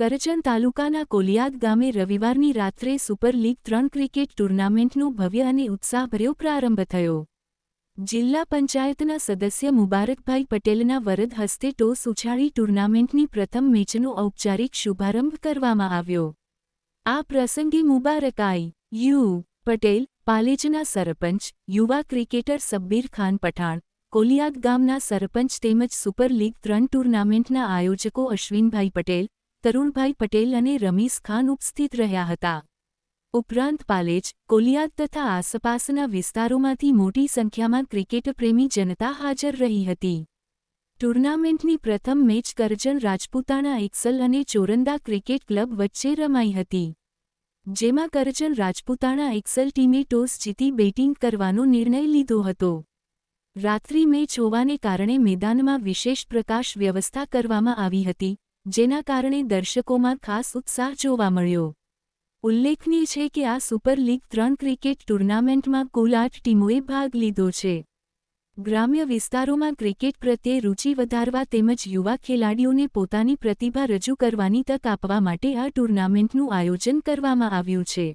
કરજણ તાલુકાના કોલિયાદ ગામે રવિવારની રાત્રે સુપર લીગ ત્રણ ક્રિકેટ ટુર્નામેન્ટનું ભવ્ય અને ઉત્સાહભર્યો પ્રારંભ થયો. જિલ્લા પંચાયતના સદસ્ય મુબારકભાઈ પટેલના વરદ હસ્તે ટોસ ઉછાળી ટુર્નામેન્ટની પ્રથમ મેચનો ઔપચારિક શુભારંભ કરવામાં આવ્યો. આ પ્રસંગે મુબારકાઈ, યુ, પટેલ, પાલેજના સરપંચ, યુવા ક્રિકેટર સબ્બીર ખાન પઠાણ, કોલિયાદ ગામના સરપંચ તેમજ સુપર લીગ ત્રણ ટુર્નામેન્ટના આયોજકો અશ્વિનભાઈ પટેલ તરુણભાઈ પટેલ અને રમીસ ખાન ઉપસ્થિત રહ્યા હતા. ઉપરાંત પાલેજ, કોલિયાદ તથા આસપાસના વિસ્તારોમાંથી મોટી સંખ્યામાં ક્રિકેટ પ્રેમી જનતા હાજર રહી હતી. ટુર્નામેન્ટની પ્રથમ મેચ કરજણ રાજપૂતાણા એક્સલ અને ચોરંદા ક્રિકેટ ક્લબ વચ્ચે રમાઈ હતી. જેમાં કરજણ રાજપૂતાણા એક્સલ ટીમે ટોસ જીતી બેટિંગ કરવાનો નિર્ણય લીધો હતો. રાત્રિ મેચ હોવાને કારણે મેદાનમાં વિશેષ પ્રકાશ વ્યવસ્થા કરવામાં આવી હતી જેના કારણે દર્શકોમાં ખાસ ઉત્સાહ જોવા મળ્યો. ઉલ્લેખનીય છે કે આ સુપર લીગ ત્રણ ક્રિકેટ ટૂર્નામેન્ટમાં કુલ આઠ ટીમોએ ભાગ લીધો છે. ગ્રામ્ય વિસ્તારોમાં ક્રિકેટ પ્રત્યે રૂચિ વધારવા તેમજ યુવા ખેલાડીઓને પોતાની પ્રતિભા રજૂ કરવાની તક આપવા માટે આ ટૂર્નામેન્ટનું આયોજન કરવામાં આવ્યું છે.